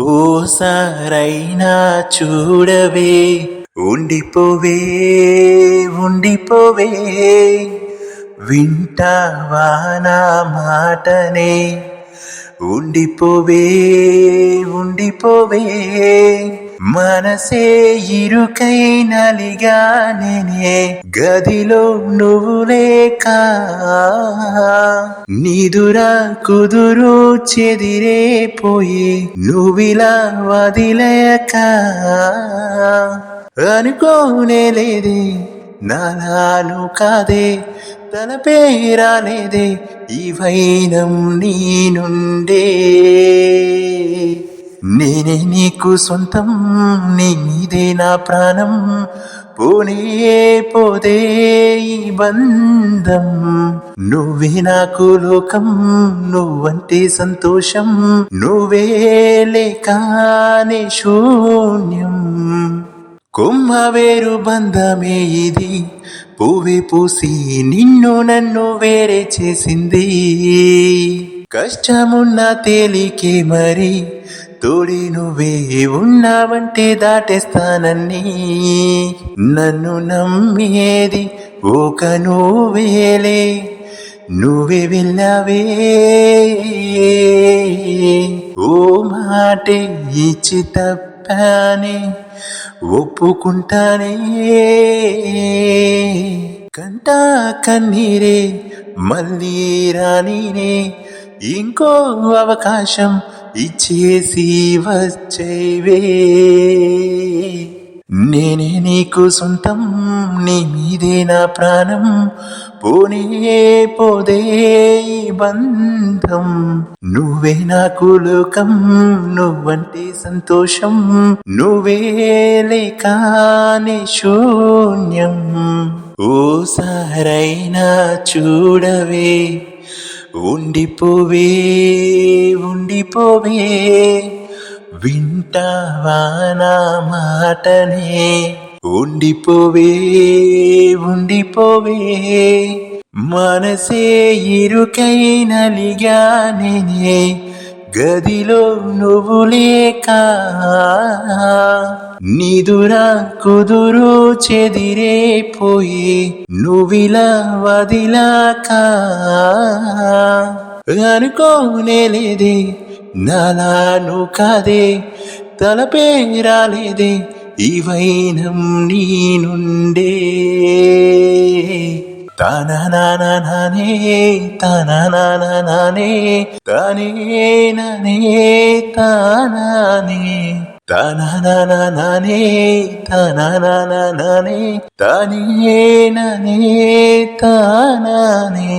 ఓసారైనా చూడవే ఉండిపోవే ఉండిపోవే. వింటావా నా మాటనే? ఉండిపోవే ఉండిపోవే. మనసే ఇరుకై నలిగా నేనే. గదిలో నువ్వు లేక నిదురా కుదురు చెదిరే పోయి నువ్విలా వదిలేక అనుకోనే లేదే నాలాను కాదే తన పేరాలేదే ఈ వైనం నీ నుండే. నేనే నీకు సొంతం నీ నా ప్రాణం. పోనే పోదే ఈ బంధం. నువ్వే నాకు లోకం నువ్వంటే సంతోషం. నువ్వే లేకానే శూన్యం. కుమ్మవేరు బంధమే ఇది పువ్వే పూసి నిన్ను నన్ను వేరే చేసింది. కష్టమున్న తేలికే మరి తోడి నువ్వే ఉన్నావంటే దాటేస్తానని నన్ను నమ్మేది ఒక నువ్వేలే. నువ్వే వెళ్ళావే. ఓ మాటే ఇచ్చి తప్పానే ఒప్పుకుంటానే. కంట కన్నీరే మళ్ళీ రానినే. ఇంకో అవకాశం ఇచ్చేసి వచ్చేవే. నేనే నీకు సొంతం నీ మీదే నా ప్రాణం. పోనే పోదే బంధం. నువ్వే నాకు లోకం నువ్వంటే సంతోషం. నువ్వే లేకానే శూన్యం. ఓ సారైనా చూడవే ఉండిపోవే ఉండిపోవే వింటావా నా మాటనే? ఉండిపోవే ఉండిపోవే మనసే ఇరుకైనలిగా నేనే గదిలో నువ్వు లేక నిదుర కుదురు చెదిరే పోయి నువ్విలా వదిలాక అనుకోనే లేదే నాలాను కాదే తలపే రాలేదే ఇవైనం నీ నుండే. తాననానే తాననానే తానే ననే తానానే తాననానే తాననానే తానే ననే తానానే